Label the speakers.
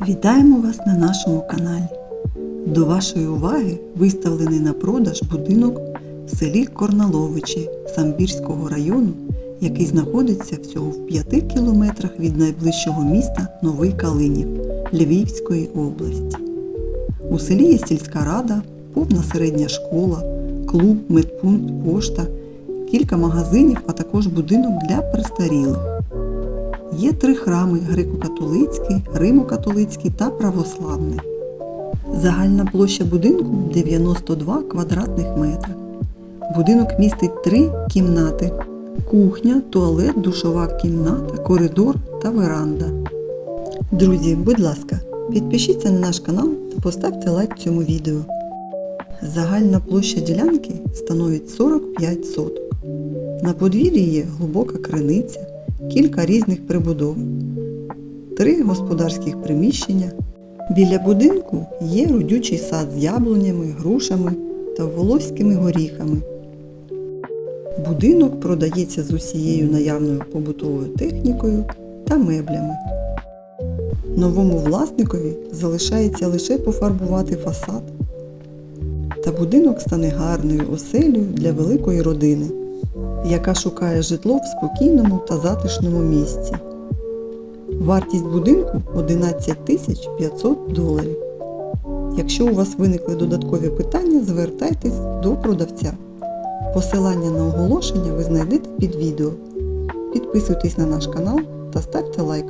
Speaker 1: Вітаємо вас на нашому каналі. До вашої уваги виставлений на продаж будинок в селі Корналовичі Самбірського району, який знаходиться всього в 5 кілометрах від найближчого міста Новий Калинів Львівської області. У селі є сільська рада, повна середня школа, клуб, медпункт, пошта, кілька магазинів, а також будинок для престарілих. Є три храми греко-католицький, римо-католицький та православний. Загальна площа будинку 92 квадратних метри. Будинок містить три кімнати: кухня, туалет, душова кімната, коридор та веранда. Друзі, будь ласка, підпишіться на наш канал та поставте лайк цьому відео. Загальна площа ділянки становить 45 соток. На подвір'ї є глибока криниця, кілька різних прибудов, три господарських приміщення. Біля будинку є родючий сад з яблунями, грушами та волоськими горіхами. Будинок продається з усією наявною побутовою технікою та меблями. Новому власникові залишається лише пофарбувати фасад. Та будинок стане гарною оселею для великої родини, яка шукає житло в спокійному та затишному місці. Вартість будинку 11 тисяч 500 доларів. Якщо у вас виникли додаткові питання, звертайтесь до продавця. Посилання на оголошення ви знайдете під відео. Підписуйтесь на наш канал та ставте лайк.